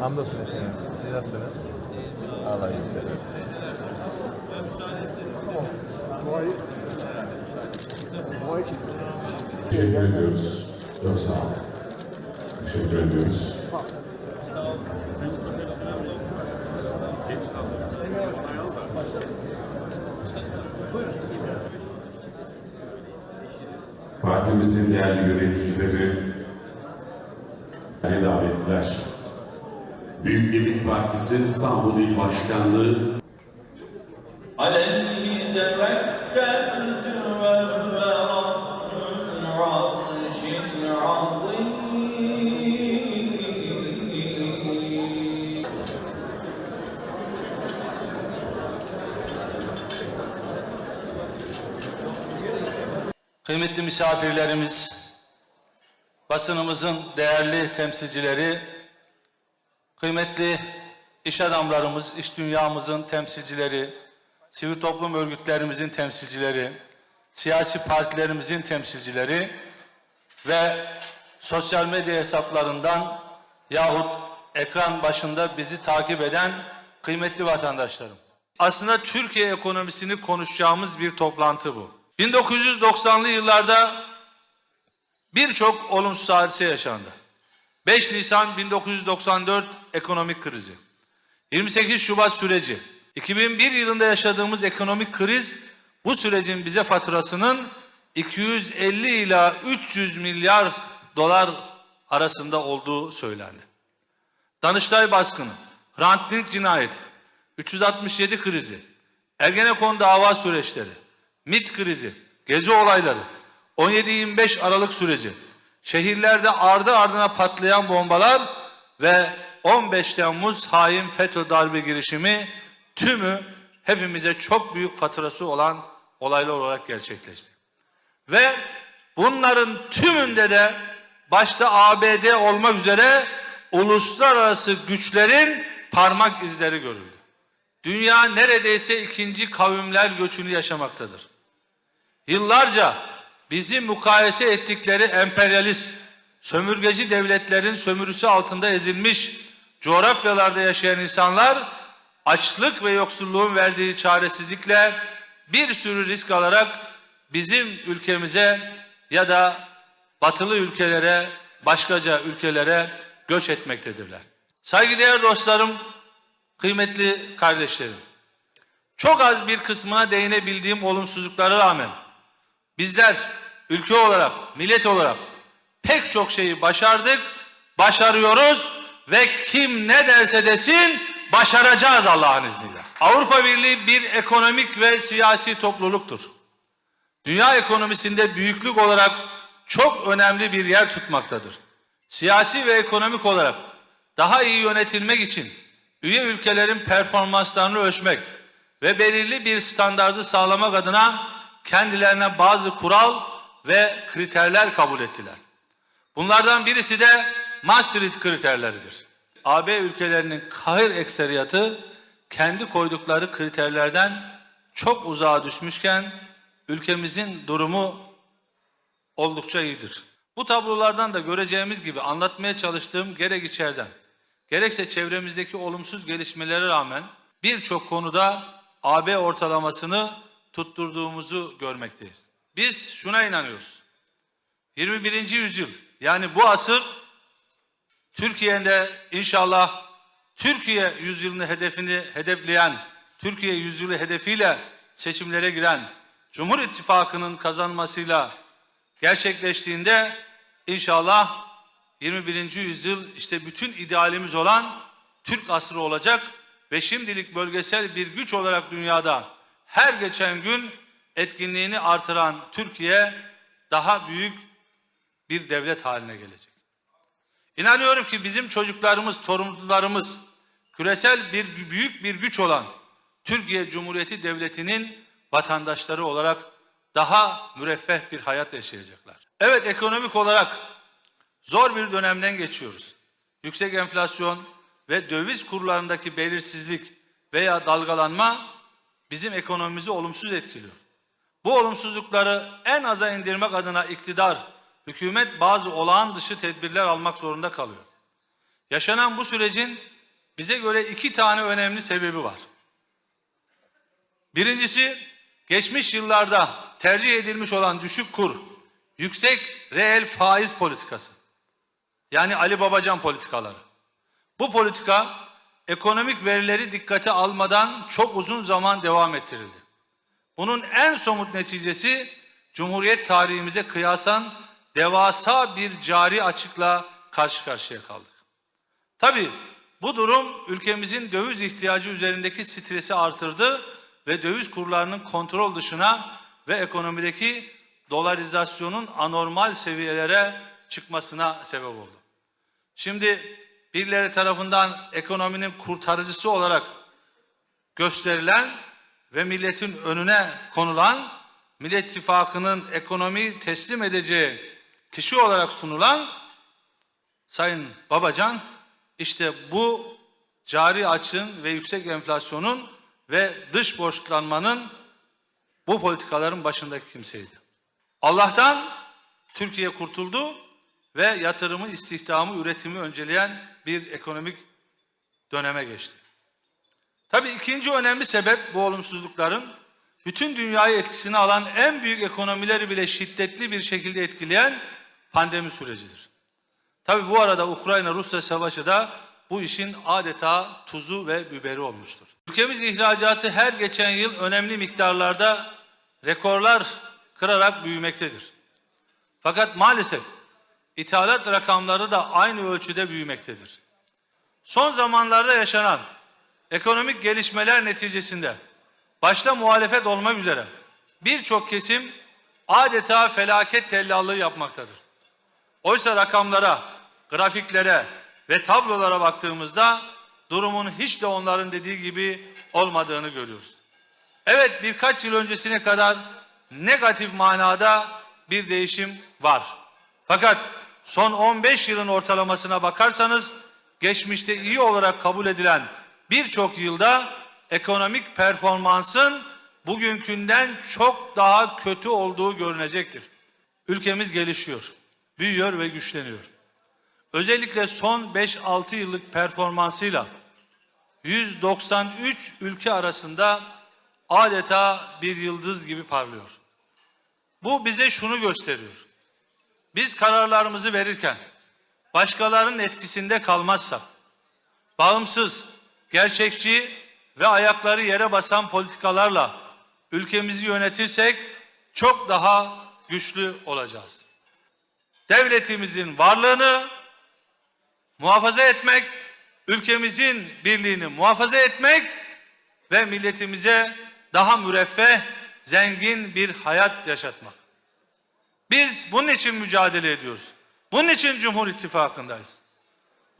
Hamdolsun efendim. Siz nasılsınız? Allah iyilik versin. Teşekkür ediyoruz. Çok sağ olun. Teşekkür ediyoruz. Partimizin değerli yöneticileri, davetliler, Büyük Birlik Partisi İstanbul İl Başkanlığı. Kıymetli misafirlerimiz, basınımızın değerli temsilcileri, kıymetli iş adamlarımız, iş dünyamızın temsilcileri, sivil toplum örgütlerimizin temsilcileri, siyasi partilerimizin temsilcileri ve sosyal medya hesaplarından yahut ekran başında bizi takip eden kıymetli vatandaşlarım. Aslında Türkiye ekonomisini konuşacağımız bir toplantı bu. 1990'lı yıllarda birçok olumsuz hadise yaşandı. 5 Nisan 1994 ekonomik krizi. 28 Şubat süreci. 2001 yılında yaşadığımız ekonomik kriz bu sürecin bize faturasının 250 ila 300 milyar dolar arasında olduğu söylendi. Danıştay baskını, Hrant Dink cinayeti, 367 krizi, Ergenekon dava süreçleri, MIT krizi, gezi olayları, 17-25 Aralık süreci, şehirlerde ardı ardına patlayan bombalar ve 15 Temmuz hain FETÖ darbe girişimi tümü hepimize çok büyük faturası olan olaylar olarak gerçekleşti. Ve bunların tümünde de başta ABD olmak üzere uluslararası güçlerin parmak izleri görüldü. Dünya neredeyse ikinci kavimler göçünü yaşamaktadır. Yıllarca bizi mukayese ettikleri emperyalist, sömürgeci devletlerin sömürüsü altında ezilmiş coğrafyalarda yaşayan insanlar açlık ve yoksulluğun verdiği çaresizlikle bir sürü risk alarak bizim ülkemize ya da batılı ülkelere, başkaca ülkelere göç etmektedirler. Saygıdeğer dostlarım, kıymetli kardeşlerim. Çok az bir kısmına değinebildiğim olumsuzluklara rağmen bizler ülke olarak, millet olarak pek çok şeyi başardık, başarıyoruz ve kim ne derse desin başaracağız Allah'ın izniyle. Avrupa Birliği bir ekonomik ve siyasi topluluktur. Dünya ekonomisinde büyüklük olarak çok önemli bir yer tutmaktadır. Siyasi ve ekonomik olarak daha iyi yönetilmek için üye ülkelerin performanslarını ölçmek ve belirli bir standardı sağlamak adına kendilerine bazı kural ve kriterler kabul ettiler. Bunlardan birisi de Maastricht kriterleridir. AB ülkelerinin kahir ekseriyatı kendi koydukları kriterlerden çok uzağa düşmüşken ülkemizin durumu oldukça iyidir. Bu tablolardan da göreceğimiz gibi anlatmaya çalıştığım gerek içeriden gerekse çevremizdeki olumsuz gelişmelere rağmen birçok konuda AB ortalamasını tutturduğumuzu görmekteyiz. Biz şuna inanıyoruz. 21. yüzyıl yani bu asır Türkiye'de inşallah Türkiye yüzyılını hedefini hedefleyen, Türkiye yüzyılı hedefiyle seçimlere giren Cumhur İttifakı'nın kazanmasıyla gerçekleştiğinde inşallah 21. yüzyıl işte bütün idealimiz olan Türk asrı olacak ve şimdilik bölgesel bir güç olarak dünyada her geçen gün etkinliğini artıran Türkiye daha büyük bir devlet haline gelecek. İnanıyorum ki bizim çocuklarımız, torunlarımız küresel bir büyük bir güç olan Türkiye Cumhuriyeti Devleti'nin vatandaşları olarak daha müreffeh bir hayat yaşayacaklar. Evet ekonomik olarak zor bir dönemden geçiyoruz. Yüksek enflasyon ve döviz kurlarındaki belirsizlik veya dalgalanma bizim ekonomimizi olumsuz etkiliyor. Bu olumsuzlukları en aza indirmek adına iktidar, hükümet bazı olağan dışı tedbirler almak zorunda kalıyor. Yaşanan bu sürecin bize göre iki tane önemli sebebi var. Birincisi geçmiş yıllarda tercih edilmiş olan düşük kur, yüksek reel faiz politikası. Yani Ali Babacan politikaları. Bu politika ekonomik verileri dikkate almadan çok uzun zaman devam ettirildi. Bunun en somut neticesi Cumhuriyet tarihimize kıyasan devasa bir cari açıkla karşı karşıya kaldık. Tabii bu durum ülkemizin döviz ihtiyacı üzerindeki stresi artırdı ve döviz kurlarının kontrol dışına ve ekonomideki dolarizasyonun anormal seviyelere çıkmasına sebep oldu. Şimdi birileri tarafından ekonominin kurtarıcısı olarak gösterilen ve milletin önüne konulan, Millet İttifakı'nın ekonomiyi teslim edeceği kişi olarak sunulan Sayın Babacan işte bu cari açın ve yüksek enflasyonun ve dış borçlanmanın bu politikaların başındaki kimseydi. Allah'tan Türkiye kurtuldu ve yatırımı, istihdamı, üretimi önceleyen bir ekonomik döneme geçti. Tabii ikinci önemli sebep bu olumsuzlukların bütün dünyayı etkisine alan en büyük ekonomileri bile şiddetli bir şekilde etkileyen pandemi sürecidir. Tabii bu arada Ukrayna-Rusya savaşı da bu işin adeta tuzu ve biberi olmuştur. Ülkemiz ihracatı her geçen yıl önemli miktarlarda rekorlar kırarak büyümektedir. Fakat maalesef ithalat rakamları da aynı ölçüde büyümektedir. Son zamanlarda yaşanan ekonomik gelişmeler neticesinde başta muhalefet olmak üzere birçok kesim adeta felaket tellallığı yapmaktadır. Oysa rakamlara, grafiklere ve tablolara baktığımızda durumun hiç de onların dediği gibi olmadığını görüyoruz. Evet birkaç yıl öncesine kadar negatif manada bir değişim var. Fakat son 15 yılın ortalamasına bakarsanız geçmişte iyi olarak kabul edilen birçok yılda ekonomik performansın bugünkünden çok daha kötü olduğu görünecektir. Ülkemiz gelişiyor, büyüyor ve güçleniyor. Özellikle son 5-6 yıllık performansıyla 193 ülke arasında adeta bir yıldız gibi parlıyor. Bu bize şunu gösteriyor. Biz kararlarımızı verirken başkalarının etkisinde kalmazsak, bağımsız, gerçekçi ve ayakları yere basan politikalarla ülkemizi yönetirsek çok daha güçlü olacağız. Devletimizin varlığını muhafaza etmek, ülkemizin birliğini muhafaza etmek ve milletimize daha müreffeh, zengin bir hayat yaşatmak. Biz bunun için mücadele ediyoruz. Bunun için Cumhur İttifakı'ndayız.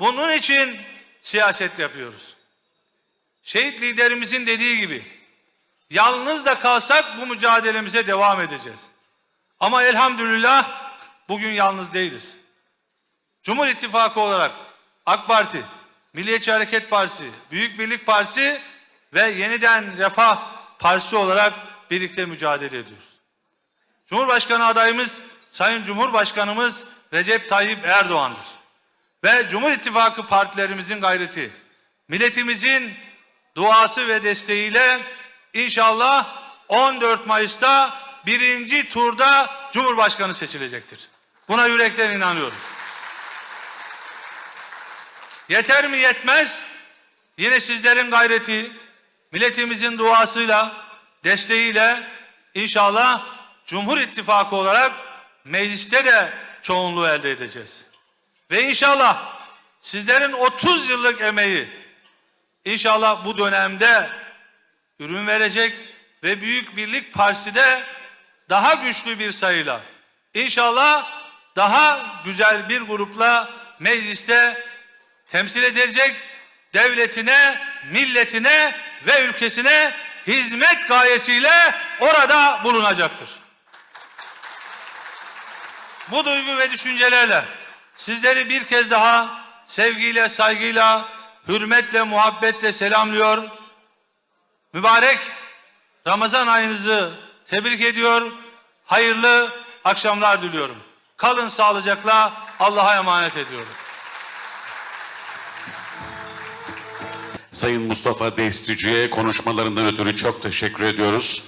Bunun için siyaset yapıyoruz. Şehit liderimizin dediği gibi yalnız da kalsak bu mücadelemize devam edeceğiz. Ama elhamdülillah bugün yalnız değiliz. Cumhur İttifakı olarak AK Parti, Milliyetçi Hareket Partisi, Büyük Birlik Partisi ve Yeniden Refah Partisi olarak birlikte mücadele ediyoruz. Cumhurbaşkanı adayımız Sayın Cumhurbaşkanımız Recep Tayyip Erdoğan'dır. Ve Cumhur İttifakı partilerimizin gayreti, milletimizin duası ve desteğiyle inşallah 14 Mayıs'ta birinci turda Cumhurbaşkanı seçilecektir. Buna yürekten inanıyorum. Yeter mi yetmez? Yine sizlerin gayreti, milletimizin duasıyla, desteğiyle inşallah Cumhur İttifakı olarak mecliste de çoğunluğu elde edeceğiz. Ve inşallah sizlerin 30 yıllık emeği inşallah bu dönemde ürün verecek ve Büyük Birlik Partisi de daha güçlü bir sayıyla inşallah daha güzel bir grupla mecliste temsil edecek devletine, milletine ve ülkesine hizmet gayesiyle orada bulunacaktır. Bu duygu ve düşüncelerle sizleri bir kez daha sevgiyle, saygıyla, hürmetle, muhabbetle selamlıyor. Mübarek Ramazan ayınızı tebrik ediyor. Hayırlı akşamlar diliyorum. Kalın sağlıcakla Allah'a emanet ediyorum. Sayın Mustafa Destici'ye konuşmalarından ötürü çok teşekkür ediyoruz.